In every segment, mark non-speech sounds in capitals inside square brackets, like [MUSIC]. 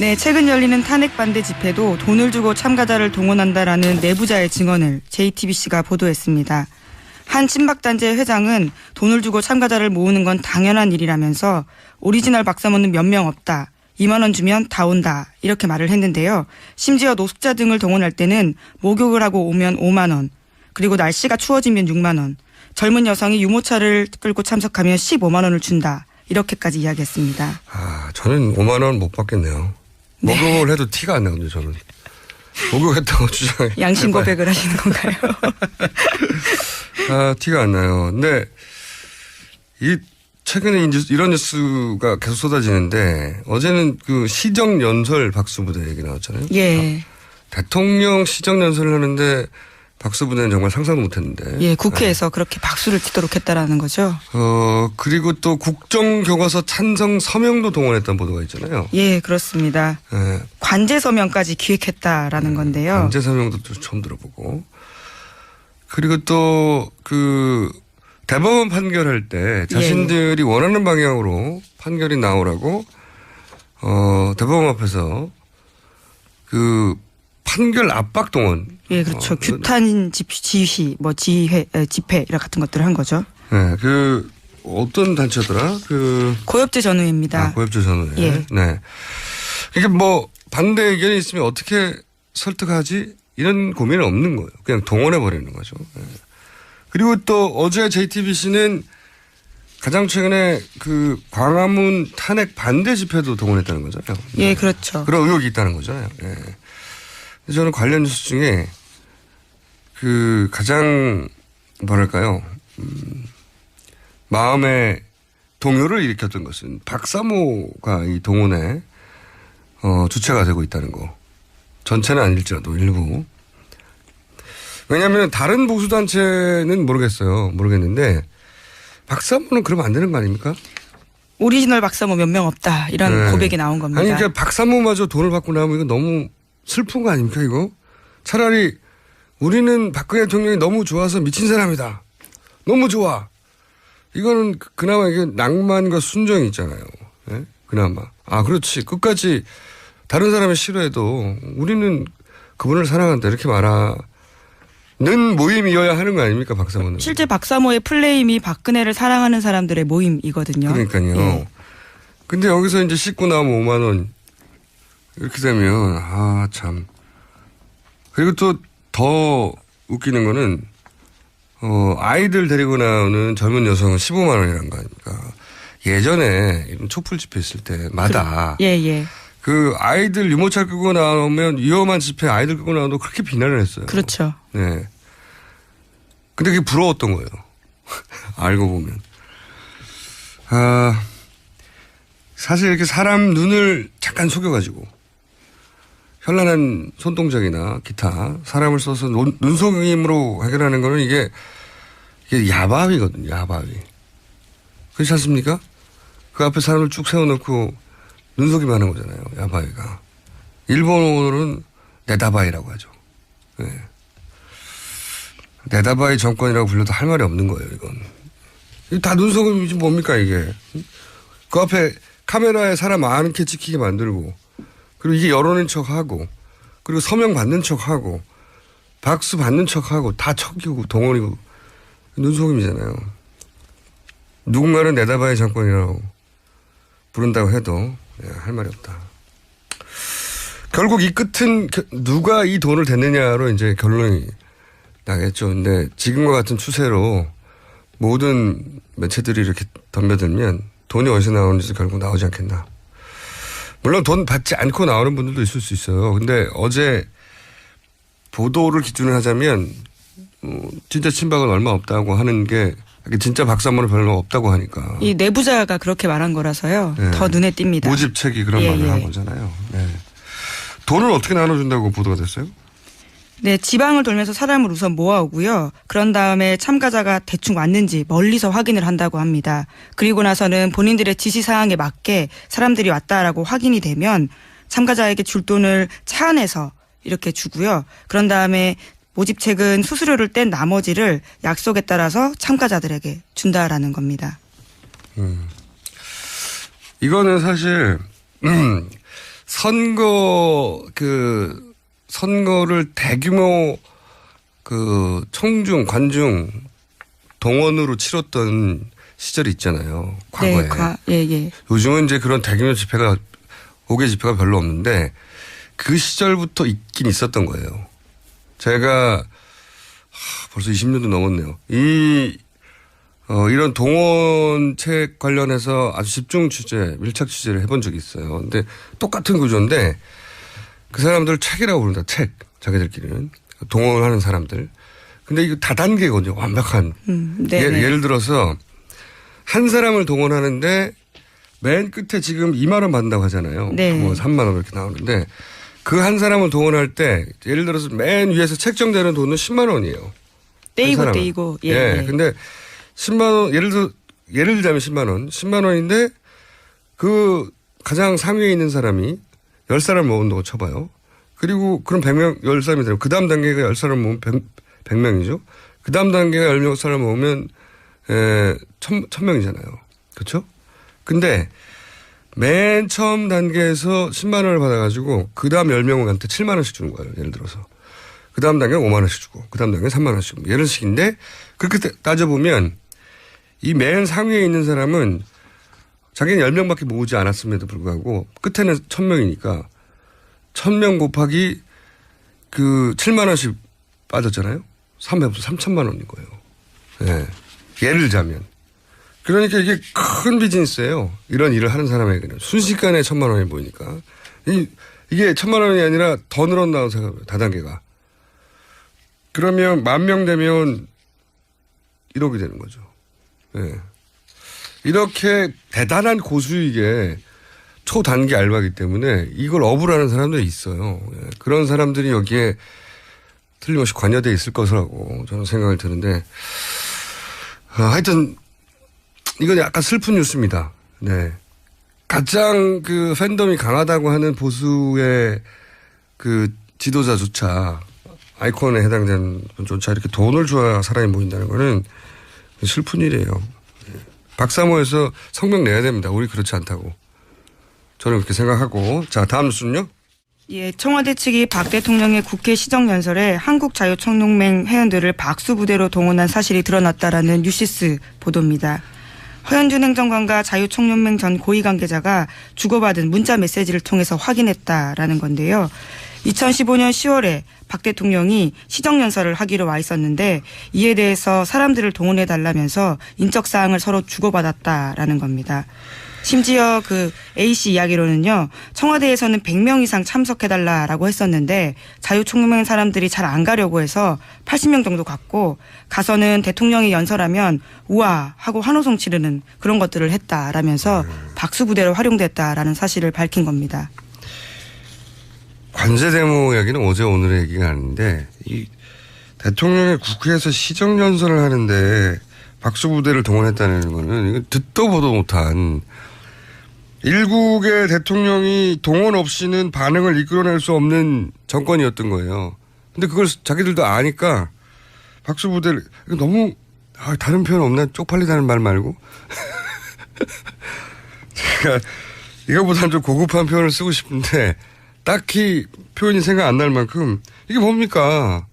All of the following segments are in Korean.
네, 최근 열리는 탄핵 반대 집회도 돈을 주고 참가자를 동원한다라는 내부자의 증언을 JTBC가 보도했습니다. 한 친박단체 회장은 돈을 주고 참가자를 모으는 건 당연한 일이라면서 오리지널 박사모는 몇 명 없다. 2만 원 주면 다 온다. 이렇게 말을 했는데요. 심지어 노숙자 등을 동원할 때는 목욕을 하고 오면 5만 원. 그리고 날씨가 추워지면 6만 원. 젊은 여성이 유모차를 끌고 참석하면 15만 원을 준다. 이렇게까지 이야기했습니다. 아, 저는 5만 원 못 받겠네요. 목욕을 해도 티가 안 나거든요, 저는. 목욕했다고 [LAUGHS] 주장해. 양심 고백을 하시는 건가요? [LAUGHS] 아, 티가 안 나요. 근데 이 최근에 이 뉴스, 이런 뉴스가 계속 쏟아지는데 어제는 그 시정 연설 박수 부대 얘기 나왔잖아요. 예. 대통령 시정 연설을 하는데 박수 부대는 정말 상상도 못했는데. 예, 국회에서 그렇게 박수를 치도록 했다라는 거죠. 어 그리고 또 국정 교과서 찬성 서명도 동원했던 보도가 있잖아요. 예, 그렇습니다. 예, 관제 서명까지 기획했다라는 건데요. 관제 서명도 또 처음 들어보고. 그리고 또 그 대법원 판결할 때 자신들이 원하는 방향으로 판결이 나오라고 어 대법원 앞에서 그 판결 압박 동원. 예, 그렇죠. 어, 규탄 집, 지휘, 뭐 지회, 에, 집회 이런 같은 것들을 한 거죠. 네, 그 어떤 단체더라? 그 고엽제 전후입니다. 아, 고엽제 전후에. 예. 네. 이게 뭐 반대 의견이 있으면 어떻게 설득하지? 이런 고민은 없는 거예요. 그냥 동원해 버리는 거죠. 예. 그리고 또 어제 JTBC는 가장 최근에 그 광화문 탄핵 반대 집회도 동원했다는 거잖아요. 예, 그렇죠. 그런 의혹이 있다는 거잖아요. 예. 저는 관련 뉴스 중에 그 가장 뭐랄까요, 음, 마음에 동요를 일으켰던 것은 박사모가 이 동원에 어, 주체가 되고 있다는 거. 전체는 아닐지라도 일부. 왜냐하면 다른 보수 단체는 모르겠어요. 모르겠는데 박사모는 그러면 안 되는 거 아닙니까? 오리지널 박사모 몇 명 없다. 이런 네. 고백이 나온 겁니다. 아니, 그러니까 박사모마저 돈을 받고 나면 이거 너무 슬픈 거 아닙니까, 이거? 차라리 우리는 박근혜 대통령이 너무 좋아서 미친 사람이다. 너무 좋아. 이거는 그- 그나마 이게 낭만과 순정이 있잖아요. 예? 그나마. 아, 그렇지. 끝까지 다른 사람이 싫어해도 우리는 그분을 사랑한다. 이렇게 말하 는 모임이어야 하는 거 아닙니까, 박사모는? 실제 박사모의 플레임이 박근혜를 사랑하는 사람들의 모임이거든요. 그러니까요. 예. 근데 여기서 이제 씻고 나오면 5만 원 이렇게 되면 아 참. 그리고 또 더 웃기는 거는 어 아이들 데리고 나오는 젊은 여성은 15만 원이란 거 아닙니까? 예전에 이런 촛불 집회 있을 때마다 예, 예. 그 아이들 유모차 끌고 나오면 위험한 집회 아이들 끌고 나와도 그렇게 비난을 했어요. 그렇죠. 네. 근데 그게 부러웠던 거예요. [LAUGHS] 알고 보면. 아, 사실 이렇게 사람 눈을 잠깐 속여가지고 현란한 손동작이나 기타 사람을 써서 눈, 눈속임으로 해결하는 거는 이게, 이게 야바위거든요. 야바위. 그렇지 않습니까? 그 앞에 사람을 쭉 세워놓고 눈속임 하는 거잖아요. 야바위가. 일본어로는 네다바이라고 하죠. 네. 네다바이 정권이라고 불러도 할 말이 없는 거예요, 이건. 다 눈속임이지 뭡니까, 이게. 그 앞에 카메라에 사람 많게 찍히게 만들고, 그리고 이게 여론인 척 하고, 그리고 서명 받는 척 하고, 박수 받는 척 하고, 다 척이고, 동원이고, 눈속임이잖아요. 누군가는 네다바이 정권이라고 부른다고 해도 예, 할 말이 없다. 결국 이 끝은 겨- 누가 이 돈을 댔느냐로 이제 결론이 나겠죠. 근데 지금과 같은 추세로 모든 매체들이 이렇게 덤벼들면 돈이 어디서 나오는지 결국 나오지 않겠나. 물론 돈 받지 않고 나오는 분들도 있을 수 있어요. 근데 어제 보도를 기준으로 하자면 어, 진짜 친박은 얼마 없다고 하는 게 진짜 박사모는 별로 없다고 하니까 이 내부자가 그렇게 말한 거라서요. 네. 더 눈에 띕니다. 모집책이 그런 예, 말을 예. 한 거잖아요. 네. 돈을 어떻게 나눠준다고 보도가 됐어요? 네, 지방을 돌면서 사람을 우선 모아오고요. 그런 다음에 참가자가 대충 왔는지 멀리서 확인을 한다고 합니다. 그리고 나서는 본인들의 지시 사항에 맞게 사람들이 왔다라고 확인이 되면 참가자에게 줄 돈을 차 안에서 이렇게 주고요. 그런 다음에 모집책은 수수료를 뗀 나머지를 약속에 따라서 참가자들에게 준다라는 겁니다. 이거는 사실 음, [CLEARS THROAT] 선거 그 선거를 대규모 그 청중 관중 동원으로 치렀던 시절이 있잖아요. 과거에. 네, 과, 예, 예. 요즘은 이제 그런 대규모 집회가 5개 집회가 별로 없는데 그 시절부터 있긴 있었던 거예요. 제가 하, 벌써 20년도 넘었네요. 이 어, 이런 동원책 관련해서 아주 집중 취재, 밀착 취재를 해본 적이 있어요. 근데 똑같은 구조인데 그 사람들 책이라고 부른다. 책. 자기들끼리는. 동원하는 사람들. 근데 이거 다단계거든요. 완벽한. 음, 네. 예, 네. 예를 들어서 한 사람을 동원하는데 맨 끝에 지금 2만 원 받는다고 하잖아요. 네. 뭐 3만 원 이렇게 나오는데 그 한 사람을 동원할 때 예를 들어서 맨 위에서 책정되는 돈은 10만 원이에요. 떼이고. 떼이고. 예. 예. 예. 근데 10만 원 예를 들어 예를 들자면 10만 원. 10만 원인데 그 가장 상위에 있는 사람이 10사람 모은다고 쳐봐요. 그리고 그럼 100명 10사람이 되면 그 다음 단계가 10사람 모으면 100, 100 명이죠. 그 다음 단계가 10사람 모으면 에, 1000, 1000명이잖아요. 그렇죠? 근데 맨 처음 단계에서 10만 원을 받아가지고 그 다음 10명한테 7만 원씩 주는 거예요. 예를 들어서. 그 다음 단계 5만 원씩 주고 그 다음 단계 3만 원씩 주고 이런 식인데 그렇게 따- 따져보면 이 맨 상위에 있는 사람은 자기는 10명밖에 모으지 않았음에도 불구하고 끝에는 1000명이니까 1000명 곱하기 그 7만 원씩 빠졌잖아요. 300, 3천만 원인 거예요. 예. 예를 들자면. 그러니까 이게 큰 비즈니스예요. 이런 일을 하는 사람에게는. 순식간에 천만 원이 보이니까. 이, 이게 천만 원이 아니라 더 늘어나고 생각해요. 다단계가. 그러면 만 명 되면 1억이 되는 거죠. 예. 이렇게 대단한 고수익의 초단기 알바기 때문에 이걸 업으라는 사람들이 있어요. 예. 그런 사람들이 여기에 틀림없이 관여돼 있을 것이라고 저는 생각을 드는데 아, 하여튼 이건 약간 슬픈 뉴스입니다. 네. 가장 그 팬덤이 강하다고 하는 보수의 그 지도자조차 아이콘에 해당되는 분조차 이렇게 돈을 줘야 사람이 모인다는 거는 슬픈 일이에요. 네. 박사모에서 성명 내야 됩니다. 우리 그렇지 않다고. 저는 그렇게 생각하고. 자, 다음 뉴스는요? 예, 청와대 측이 박 대통령의 국회 시정연설에 한국자유총연맹 회원들을 박수부대로 동원한 사실이 드러났다라는 뉴시스 보도입니다. 허현준 행정관과 자유총연맹 전 고위 관계자가 주고받은 문자 메시지를 통해서 확인했다라는 건데요. 2015년 10월에 박 대통령이 시정연설을 하기로 와 있었는데 이에 대해서 사람들을 동원해 달라면서 인적 사항을 서로 주고받았다라는 겁니다. 심지어 그 A씨 이야기로는요, 청와대에서는 100명 이상 참석해달라라고 했었는데, 자유총명 사람들이 잘 안 가려고 해서 80명 정도 갔고, 가서는 대통령이 연설하면, 우와! 하고 환호성 치르는 그런 것들을 했다라면서 박수 부대로 활용됐다라는 사실을 밝힌 겁니다. 관제 데모 이야기는 어제 오늘의 얘기가 아닌데 이 대통령이 국회에서 시정 연설을 하는데 박수 부대를 동원했다는 거는 듣도 보도 못한 일국의 대통령이 동원 없이는 반응을 이끌어낼 수 없는 정권이었던 거예요. 근데 그걸 자기들도 아니까 박수 부대를 이거 너무 아, 다른 표현 없나 쪽팔리다는 말 말고 [LAUGHS] 제가 이거보다는 좀 고급한 표현을 쓰고 싶은데 딱히 표현이 생각 안 날 만큼 이게 뭡니까?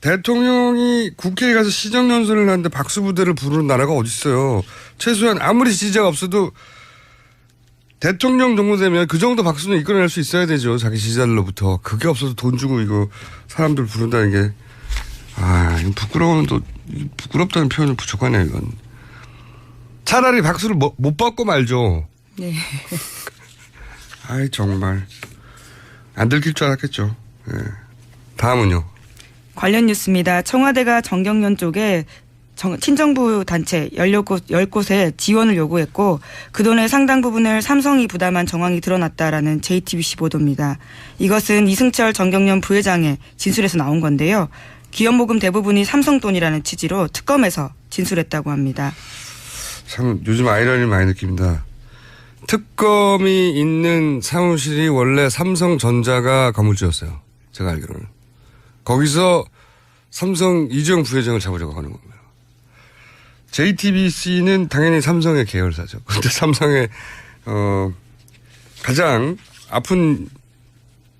대통령이 국회에 가서 시정연설을 하는데 박수 부대를 부르는 나라가 어디 있어요? 최소한 아무리 지지자가 없어도 대통령 정도 되면 그 정도 박수는 이끌어낼 수 있어야 되죠. 자기 지지자들로부터. 그게 없어서 돈 주고 이거 사람들 부른다는 게. 아, 부끄러우면 또, 부끄럽다는 표현은 부족하네요, 이건. 차라리 박수를 못, 못 받고 말죠. 네. [LAUGHS] 아이, 정말. 안 들킬 줄 알았겠죠. 예. 다음은요. 관련 뉴스입니다. 청와대가 정경련 쪽에 정- 친정부 단체 10곳, 10곳에 지원을 요구했고 그 돈의 상당 부분을 삼성이 부담한 정황이 드러났다라는 JTBC 보도입니다. 이것은 이승철 정경련 부회장의 진술에서 나온 건데요. 기업 모금 대부분이 삼성 돈이라는 취지로 특검에서 진술했다고 합니다. 참 요즘 아이러니를 많이 느낍니다. 특검이 있는 사무실이 원래 삼성전자가 건물주였어요. 제가 알기로는. 거기서 삼성 이재용 부회장을 잡으려고 하는 겁니다. JTBC는 당연히 삼성의 계열사죠. 근데 삼성의 어 가장 아픈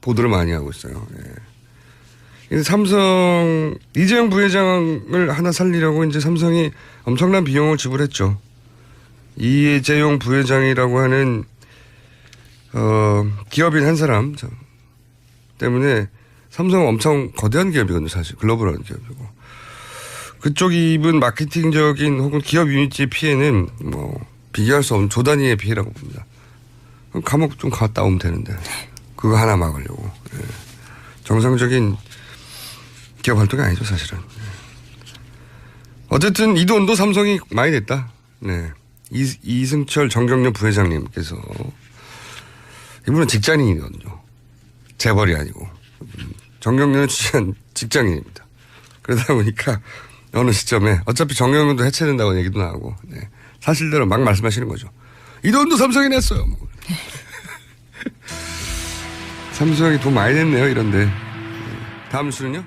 보도를 많이 하고 있어요. 예. 이 삼성 이재용 부회장을 하나 살리려고 이제 삼성이 엄청난 비용을 지불했죠. 이재용 부회장이라고 하는 어, 기업인 한 사람 저, 때문에 삼성은 엄청 거대한 기업이거든요, 사실 글로벌한 기업이고 그쪽이 입은 마케팅적인 혹은 기업 이미지 피해는 뭐 비교할 수 없는 조단위의 피해라고 봅니다. 그럼 감옥 좀 갔다 오면 되는데 그거 하나 막으려고 예. 정상적인 기업 활동이 아니죠, 사실은. 예. 어쨌든 이 돈도 삼성이 많이 냈다. 네. 이, 이승철 정경련 부회장님께서 이분은 직장인이거든요. 재벌이 아니고 음, 정경련을 취한 직장인입니다. 그러다 보니까 어느 시점에 어차피 정경련도 해체된다고 얘기도 나오고 네. 사실대로 막 말씀하시는 거죠. 이 돈도 삼성이 냈어요. 뭐. [LAUGHS] 삼성이 돈 많이 냈네요. 이런데 네. 다음 수는요?